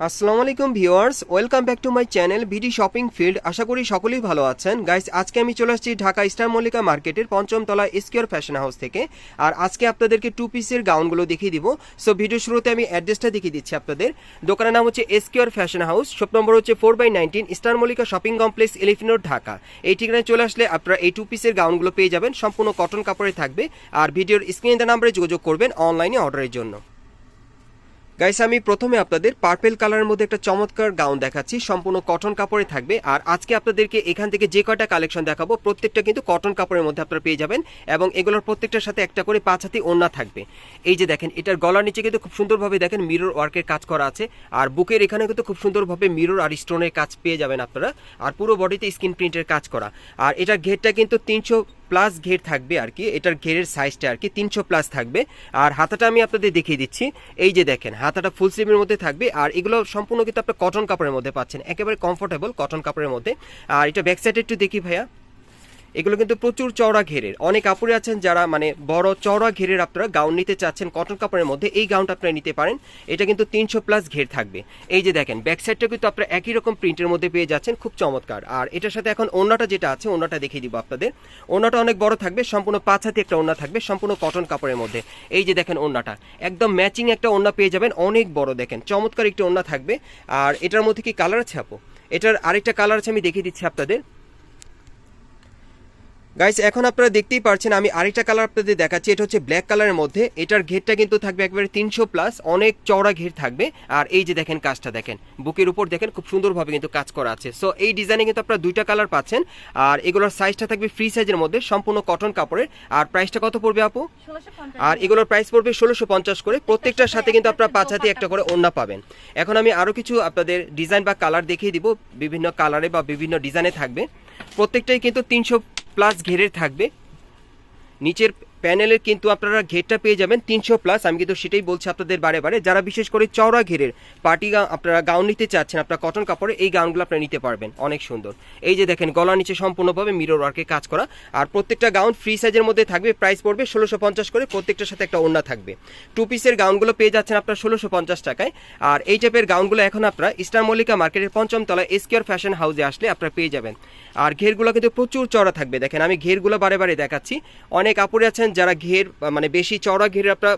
আসসালামু আলাইকুম viewers, welcome back to my channel V D shopping field. আশা করি সকলেই ভালো আছেন। গাইস, আজকে আমি চলে আসছি ঢাকা স্টার মল্লিকা মার্কেটের পঞ্চম তলা এসকিউর ফ্যাশন হাউস থেকে। আর আজকে আপনাদেরকে টু পিসের গাউনগুলো দেখিয়ে দিব। সো ভিডিও শুরুতে আমি অ্যাড্রেসটা দেখিয়ে দিচ্ছি আপনাদের। দোকানের নাম হচ্ছে S Q R fashion house. Shop number হচ্ছে four by nineteen star Mallika shopping complex, elephant road Dhaka. এই ঠিকানায় চলে আসলে আপনারা এই টু পিসের গাউনগুলো পেয়ে যাবেন। সম্পূর্ণ কটন কাপড়ে থাকবে। আর ভিডিওর স্ক্রিন নাম্বারে যোগাযোগ করবেন অনলাইনে অর্ডারের জন্য। গাইস আমি প্রথমে আপনাদের পার্পেল কালারের মধ্যে একটা চমৎকার গাউন দেখাচ্ছি। সম্পূর্ণ কটন কাপড়ে থাকবে। আর আজকে আপনাদেরকে এখান থেকে যে কয়টা কালেকশন দেখাবো, প্রত্যেকটা কিন্তু কটন কাপড়ের মধ্যে আপনারা পেয়ে যাবেন এবং এগুলোর প্রত্যেকটার সাথে একটা করে পাঁচ হাতি ওড়না থাকবে। এই যে দেখেন, এটার গলার নিচে কিন্তু খুব সুন্দরভাবে দেখেন মিরর ওয়ার্কের কাজ করা আছে। আর বুকের এখানে কিন্তু খুব সুন্দরভাবে মিরর আর স্টোনের কাজ পেয়ে যাবেন আপনারা। আর পুরো বডিতে স্কিন প্রিন্টের কাজ করা। আর এটার ঘেরটা কিন্তু তিনশো প্লাস ঘের থাকবে আর কি, এটার ঘেরের সাইজটা আর কি তিনশো প্লাস থাকবে। আর হাতাটা আমি আপনাদের দেখিয়ে দিচ্ছি। এই যে দেখেন, হাতাটা ফুল স্লিভের মধ্যে থাকবে। আর এগুলো সম্পূর্ণ কিন্তু আপনার কটন কাপড়ের মধ্যে পাচ্ছেন। একেবারে কমফোর্টেবল কটন কাপড়ের মধ্যে। আর এটা ব্যাক সাইডে একটু দেখি ভাইয়া। এগুলো কিন্তু প্রচুর চওড়া ঘেরের। অনেক কাপড়ে আছেন যারা মানে বড় চওড়া ঘেরের আপনারা গাউন নিতে চাচ্ছেন, কটন কাপড়ের মধ্যে এই গাউনটা আপনারা নিতে পারেন। এটা কিন্তু তিনশো প্লাস ঘের থাকবে। এই যে দেখেন, ব্যাক সাইডটা কিন্তু আপনারা একই রকম প্রিন্টের মধ্যে পেয়ে যাচ্ছেন, খুব চমৎকার। আর এটার সাথে এখন ওনাটা যেটা আছে ওনাটা দেখিয়ে দিব আপনাদের। ওনাটা অনেক বড় থাকবে, সম্পূর্ণ পাঁচ হাতে একটা ওনা থাকবে, সম্পূর্ণ কটন কাপড়ের মধ্যে। এই যে দেখেন ওনাটা একদম ম্যাচিং একটা ওনা পেয়ে যাবেন, অনেক বড় দেখেন, চমৎকার একটা ওনা থাকবে। আর এটার মধ্যে কি কালার আছে আপু? এটার আরেকটা কালার আছে, আমি দেখিয়ে দিচ্ছি আপনাদের। গাইস এখন আপনারা দেখতেই পারছেন আমি আরেকটা কালার আপনাদের দেখাচ্ছি এটা হচ্ছে ব্ল্যাক কালারের মধ্যে। এটার ঘেরটা কিন্তু থাকবে একবারে তিনশো প্লাস অনেক চওড়া ঘের থাকবে। আর এই যে দেখেন কাজটা দেখেন বুকের উপর দেখেন খুব সুন্দরভাবে কিন্তু কাজ করা আছে। সো এই ডিজাইনে কিন্তু আপনারা দুইটা কালার পাচ্ছেন। আর এগুলোর সাইজটা থাকবে ফ্রি সাইজের মধ্যে সম্পূর্ণ কটন কাপড়ের। আর প্রাইসটা কত পড়বে আপু? আর এগুলোর প্রাইস পড়বে ষোলোশো পঞ্চাশ করে। প্রত্যেকটার সাথে কিন্তু আপনারা পাঁচ হাতে একটা করে ওড়না পাবেন। এখন আমি আরও কিছু আপনাদের ডিজাইন বা কালার দেখিয়ে দিব বিভিন্ন কালারে বা বিভিন্ন ডিজাইনে থাকবে। প্রত্যেকটাই কিন্তু তিনশো প্লাস ঘেরে থাকবে। নিচের প্যানেলের কিন্তু আপনারা ঘেরটা পেয়ে যাবেন তিনশো প্লাস আমি কিন্তু সেটাই বলছি আপনাদের বারে বারে। যারা বিশেষ করে চওড়া ঘেরের পার্টি আপনারা গাউন নিতে চাচ্ছেন, আপনার কটন কাপড়ে এই গাউনগুলো আপনারা নিতে পারবেন। অনেক সুন্দর। এই যে দেখেন, গলার নিচে সম্পূর্ণভাবে মিরর ওয়ার্কে কাজ করা। আর প্রত্যেকটা গাউন ফ্রি সাইজের মধ্যে থাকবে প্রাইস পড়বে ষোলোশো পঞ্চাশ করে। প্রত্যেকটার সাথে একটা ওড়না থাকবে। টু পিসের গাউনগুলো পেয়ে যাচ্ছেন আপনার ষোলোশো পঞ্চাশ টাকায়। আর এই টাইপের গাউনগুলো এখন আপনারা ইস্টার মল্লিকা মার্কেটের পঞ্চম তলায় এসকিউর ফ্যাশন হাউসে আসলে আপনারা পেয়ে যাবেন। আর ঘেরগুলো কিন্তু প্রচুর চড়া থাকবে। দেখেন, আমি ঘেরগুলো বারে বারে দেখাচ্ছি। অনেক আপুরে আছেন যারা ঘের মানে বেশি চওড়া ঘেরের আপনারা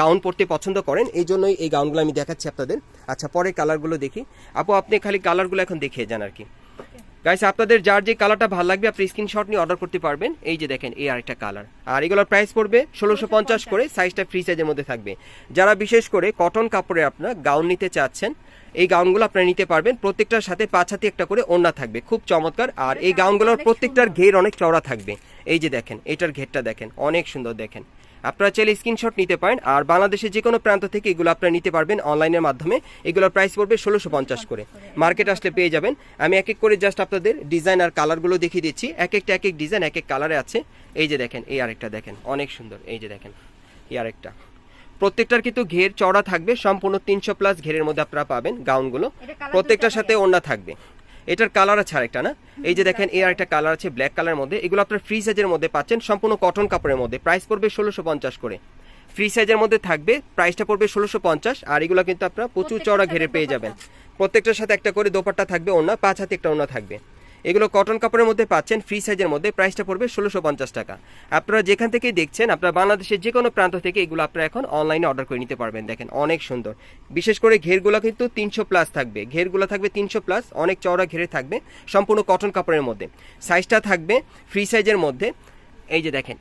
গাউন পরতে পছন্দ করেন, এই জন্যই এই গাউনগুলো আমি দেখাচ্ছি আপনাদের। আচ্ছা পরে কালারগুলো দেখি। আপু, আপনি খালি কালারগুলো এখন দেখিয়ে যান আর কি। গাইস আপনাদের যার যে কালারটা ভালো লাগবে, আপনি স্ক্রিনশট নিয়ে অর্ডার করতে পারবেন। এই যে দেখেন, এই আরেকটা কালার। আর এগুলোর প্রাইস পড়বে ষোলোশো পঞ্চাশ করে সাইজটা ফ্রি সাইজের মধ্যে থাকবে। যারা বিশেষ করে কটন কাপড়ে আপনার গাউন নিতে চাচ্ছেন এই গাউনগুলো আপনারা নিতে পারবেন। প্রত্যেকটার সাথে পাঁচ হাতে একটা করে ওড়না থাকবে খুব চমৎকার। আর এই গাউনগুলোর প্রত্যেকটার ঘের অনেক চওড়া থাকবে। এই যে দেখেন এটার ঘেরটা দেখেন অনেক সুন্দর দেখেন। আপনারা চাইলে স্ক্রিনশট নিতে পারেন আর বাংলাদেশের যে কোনো প্রান্ত থেকে এগুলো আপনারা নিতে পারবেন অনলাইনের মাধ্যমে। এগুলোর প্রাইস পড়বে ষোলোশো পঞ্চাশ করে। মার্কেট আসলে পেয়ে যাবেন। আমি এক এক করে জাস্ট আপনাদের ডিজাইন আর কালারগুলো দেখিয়ে দিচ্ছি। এক একটা এক এক ডিজাইন এক এক কালারে আছে। এই যে দেখেন এই আরেকটা দেখেন অনেক সুন্দর। এই যে দেখেন এই আরেকটা। প্রত্যেকটার কিন্তু ঘের চড়া থাকবে সম্পূর্ণ তিনশো প্লাস ঘেরের মধ্যে আপনারা পাবেন গাউনগুলো। প্রত্যেকটার সাথে ওড়না থাকবে। এটার কালার আছে আরেকটা না? এই যে দেখেন এর একটা কালার আছে ব্ল্যাক কালারের মধ্যে। এগুলো আপনার ফ্রি সাইজের মধ্যে পাচ্ছেন সম্পূর্ণ কটন কাপড়ের মধ্যে। প্রাইস পড়বে ষোলোশো পঞ্চাশ করে। ফ্রি সাইজের মধ্যে থাকবে প্রাইসটা পড়বে ষোলোশো পঞ্চাশ আর এগুলো কিন্তু আপনারা প্রচুর চড়া ঘেরে পেয়ে যাবেন। প্রত্যেকটার সাথে একটা করে দোপাট্টা থাকবে ওড়না পাঁচ হাতে একটা ওড়না থাকবে। এগুলো কটন কাপড়ের মধ্যে পাচ্ছেন ফ্রি সাইজের মধ্যে। প্রাইসটা পড়বে ষোলোশো পঞ্চাশ টাকা। আপনারা যেখান থেকে দেখছেন, আপনারা বাংলাদেশের যে কোনো প্রান্ত থেকে এগুলো আপনারা এখন অনলাইনে অর্ডার করে নিতে পারবেন। দেখেন, অনেক সুন্দর। বিশেষ করে ঘেরগুলো কিন্তু তিনশো প্লাস থাকবে। ঘেরগুলো থাকবে তিনশো প্লাস অনেক চওড়া ঘেরে থাকবে, সম্পূর্ণ কটন কাপড়ের মধ্যে। সাইজটা থাকবে ফ্রি সাইজের মধ্যে। এই যে দেখেন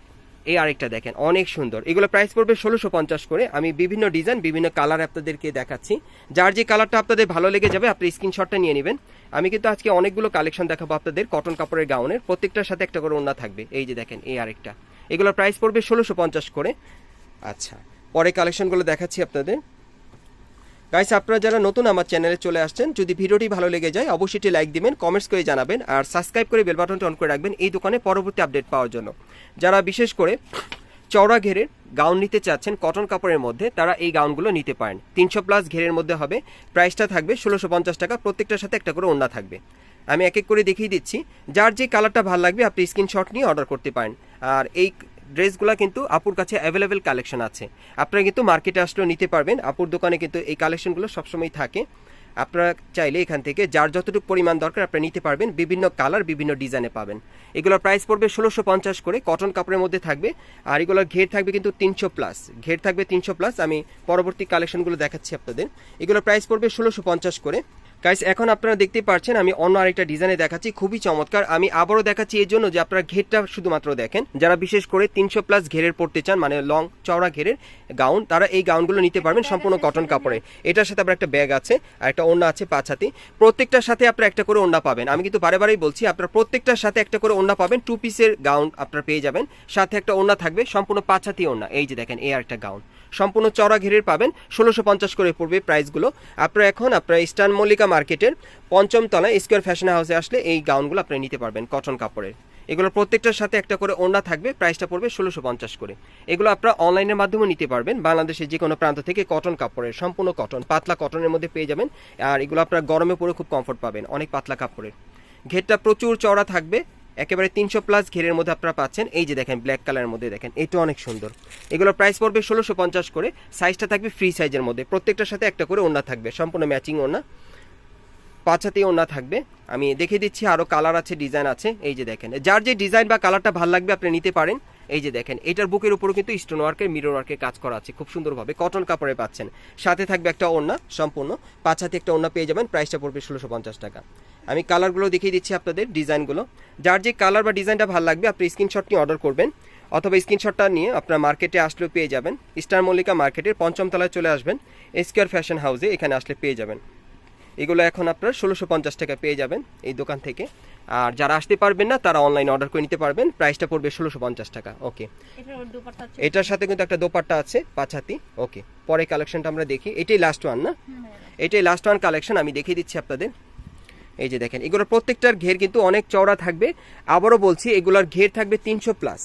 এই আরেকটা দেখেন, অনেক সুন্দর। এগুলো প্রাইস পড়বে ষোলোশো পঞ্চাশ করে। আমি বিভিন্ন ডিজাইন বিভিন্ন কালার আপনাদেরকে দেখাচ্ছি। যার যে কালারটা আপনাদের ভালো লেগে যাবে, আপনি স্ক্রিনশটটা নিয়ে নেবেন। আমি কিন্তু আজকে অনেকগুলো কালেকশন দেখাবো আপনাদের কটন কাপড়ের গাউনের প্রত্যেকটার সাথে একটা করে ওনা থাকবে। এই যে দেখেন, এই আরেকটা। এগুলোর প্রাইস পড়বে ষোলোশো পঞ্চাশ করে। আচ্ছা পরে কালেকশনগুলো দেখাচ্ছি আপনাদের। গাইস আপনারা যারা নতুন আমার চ্যানেলে চলে আসছেন, যদি ভিডিওটি ভালো লেগে যায়, অবশ্যই লাইক দিবেন কমেন্টস করে জানাবেন, আর সাবস্ক্রাইব করে বেল বাটনটা অন করে রাখবেন এই দোকানে পরবর্তী আপডেট পাওয়ার জন্য। যারা বিশেষ করে চওড়া ঘেরের গাউন নিতে চাচ্ছেন কটন কাপড়ের মধ্যে, তারা এই গাউনগুলো নিতে পারেন। তিনশো প্লাস ঘেরের মধ্যে হবে প্রাইসটা থাকবে ষোলোশো পঞ্চাশ টাকা, প্রত্যেকটার সাথে একটা করে ওড়না থাকবে। আমি এক এক করে দেখিয়ে দিচ্ছি। যার যে কালারটা ভালো লাগবে, আপনি স্ক্রিনশট নিয়ে অর্ডার করতে পারেন। আর এই ড্রেসগুলো কিন্তু আপুর কাছে অ্যাভেলেবেল কালেকশন আছে। আপনারা কিন্তু মার্কেটে আসলেও নিতে পারবেন। আপুর দোকানে কিন্তু এই কালেকশনগুলো সবসময় থাকে। আপনারা চাইলে এখান থেকে যার যতটুকু পরিমাণ দরকার আপনারা নিতে পারবেন। বিভিন্ন কালার বিভিন্ন ডিজাইনে পাবেন। এগুলোর প্রাইস পড়বে ষোলোশো পঞ্চাশ করে। কটন কাপড়ের মধ্যে থাকবে। আর এগুলোর ঘের থাকবে কিন্তু তিনশো প্লাস ঘের থাকবে তিনশো প্লাস আমি পরবর্তী কালেকশনগুলো দেখাচ্ছি আপনাদের। এগুলোর প্রাইস পড়বে ষোলোশো পঞ্চাশ করে। গাইস এখন আপনারা দেখতে পাচ্ছেন আমি অন্য আরেকটা ডিজাইনে দেখাচ্ছি, খুবই চমৎকার। আমি আবারও দেখাচ্ছি এই জন্য যে আপনারা ঘেরটা শুধুমাত্র দেখেন। যারা বিশেষ করে তিনশো প্লাস ঘেরের পড়তে চান মানে লং চওড়া ঘেরের গাউন তারা এই গাউনগুলো নিতে পারবেন সম্পূর্ণ কটন কাপড়ে। এটার সাথে আবার একটা ব্যাগ আছে, আর একটা ওড়না আছে পাঁচ হাতি। প্রত্যেকটার সাথে আপনারা একটা করে ওড়না পাবেন। আমি কিন্তু বারে বারেই বলছি, আপনারা প্রত্যেকটার সাথে একটা করে ওড়না পাবেন টু পিসের গাউন আপনারা পেয়ে যাবেন। সাথে একটা ওড়না থাকবে, সম্পূর্ণ পাঁচ হাতি ওড়না। এই যে দেখেন, এই আর একটা গাউন সম্পূর্ণ চড়া ঘেরের পাবেন, ষোলোশো পঞ্চাশ করে পড়বে প্রাইসগুলো আপনারা এখন, আপনারা ইস্টার্ন মল্লিকা মার্কেটের পঞ্চম তলায় স্কোয়ার ফ্যাশন হাউসে আসলে এই গাউনগুলো আপনারা নিতে পারবেন কটন কাপড়ের। এগুলো প্রত্যেকটার সাথে একটা করে ওড়না থাকবে প্রাইসটা পড়বে ষোলোশো পঞ্চাশ করে। এগুলো আপনারা অনলাইনের মাধ্যমে নিতে পারবেন, বাংলাদেশের যে কোনো প্রান্ত থেকে কটন কাপড়ের, সম্পূর্ণ কটন পাতলা কটনের মধ্যে পেয়ে যাবেন, আর এগুলো আপনারা গরমে পরে খুব কমফোর্ট পাবেন, অনেক পাতলা কাপড়ের। ঘেরটা প্রচুর চড়া থাকবে, একেবারে তিনশো প্লাস ঘেরের মধ্যে আপনারা পাচ্ছেন, এই যে দেখেন ব্ল্যাক কালারের মধ্যে দেখেন এটা অনেক সুন্দর। এগুলোর প্রাইস পড়বে ষোলোশো পঞ্চাশ করে সাইজটা থাকবে ফ্রি সাইজের মধ্যে, প্রত্যেকটার সাথে একটা করে ওড়না থাকবে, সম্পূর্ণ ম্যাচিং ওড়না। পাঁচাতেই ওড়না থাকবে। আমি দেখে দিচ্ছি আরও কালার আছে ডিজাইন আছে। এই যে দেখেন, যার যে ডিজাইন বা কালারটা ভালো লাগবে আপনি নিতে পারেন। এই যে দেখেন, এটার বুকের উপরও কিন্তু স্টোন ওয়ার্কের মিরর ওয়ার্কের কাজ করা আছে, খুব সুন্দরভাবে। কটন কাপড়ে পাচ্ছেন। সাথে থাকবে একটা ওড়না, সম্পূর্ণ। পাঁচ হাতে একটা ওড়না পেয়ে যাবেন প্রাইসটা পড়বে ষোলোশো পঞ্চাশ টাকা। আমি কালারগুলো দেখিয়ে দিচ্ছি আপনাদের ডিজাইনগুলো যার যে কালার বা ডিজাইনটা ভালো লাগবে, আপনি স্ক্রিনশট নিয়ে অর্ডার করবেন। অথবা স্ক্রিনশটটা নিয়ে আপনার মার্কেটে আসলেও পেয়ে যাবেন। স্টার মল্লিকা মার্কেটের পঞ্চম তলায় চলে আসবেন স্কোয়ার ফ্যাশন হাউসে এখানে আসলে পেয়ে যাবেন। এগুলো এখন আপনারা ষোলোশো পঞ্চাশ টাকা পেয়ে যাবেন এই দোকান থেকে। আর যারা আসতে পারবেন না তারা অনলাইনে অর্ডার করে নিতে পারবেন। প্রাইসটা পড়বে ষোলোশো পঞ্চাশ টাকা। ওকে এটার সাথে কিন্তু একটা দোপাট্টা আছে পাঁচ হাতি। ওকে পরে কালেকশনটা আমরা দেখি। এটাই লাস্ট ওয়ান না? এটাই লাস্ট ওয়ান কালেকশন আমি দেখিয়ে দিচ্ছি আপনাদের। এই যে দেখেন এগুলোর প্রত্যেকটার ঘের কিন্তু অনেক চওড়া থাকবে। আবারও বলছি এগুলোর ঘের থাকবে তিনশো প্লাস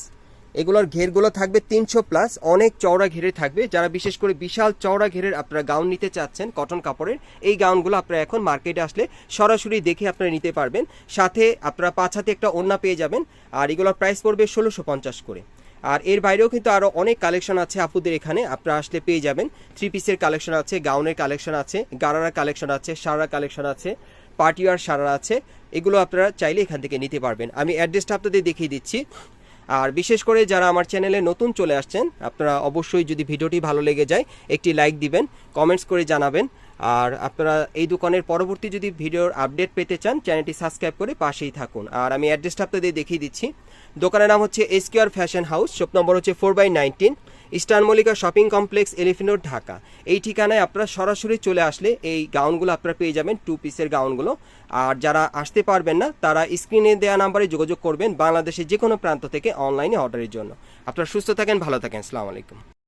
এগুলোর ঘেরগুলো থাকবে তিনশো প্লাস অনেক চওড়া ঘেরে থাকবে। যারা বিশেষ করে বিশাল চওড়া ঘেরের আপনারা গাউন নিতে চাচ্ছেন কটন কাপড়ের, এই গাউনগুলো আপনারা এখন মার্কেটে আসলে সরাসরি দেখে আপনারা নিতে পারবেন। সাথে আপনারা পাঁচ হাতে একটা ওড়না পেয়ে যাবেন, আর এগুলোর প্রাইস পড়বে ষোলোশো পঞ্চাশ করে। আর এর বাইরেও কিন্তু আরও অনেক কালেকশন আছে আপুদের এখানে, আপনারা আসলে পেয়ে যাবেন। থ্রি পিসের কালেকশন আছে গাউনের কালেকশন আছে গারারা কালেকশন আছে, সারা কালেকশন আছে পার্টিওয়ার সারা আছে। এগুলো আপনারা চাইলে এখান থেকে নিতে পারবেন। আমি অ্যাড্রেসটা আপনাদের দেখিয়ে দিচ্ছি। আর বিশেষ করে যারা আমার চ্যানেলে নতুন চলে আসছেন, আপনারা অবশ্যই যদি ভিডিওটি ভালো লেগে যায়, একটি লাইক দিবেন, কমেন্টস করে জানাবেন। আর আপনারা এই দোকানের পরবর্তী যদি ভিডিওর আপডেট পেতে চান, চ্যানেলটি সাবস্ক্রাইব করে পাশেই থাকুন। আর আমি অ্যাড্রেসটা আপনাদের দেখিয়ে দিচ্ছি। দোকানের নাম হচ্ছে S Q R fashion house, shop number হচ্ছে four by nineteen eastern Mallika shopping complex elephant road Dhaka. এই ঠিকানায় আপনারা সরাসরি চলে আসলে এই গাউনগুলো আপনারা পেয়ে যাবেন, টু পিসের গাউনগুলো। আর যারা আসতে পারবেন না, তারা স্ক্রিনে দেওয়া নাম্বারে যোগাযোগ করবেন বাংলাদেশের যে কোনো প্রান্ত থেকে অনলাইনে অর্ডারের জন্য। আপনারা সুস্থ থাকেন, ভালো থাকেন। আসসালামু আলাইকুম।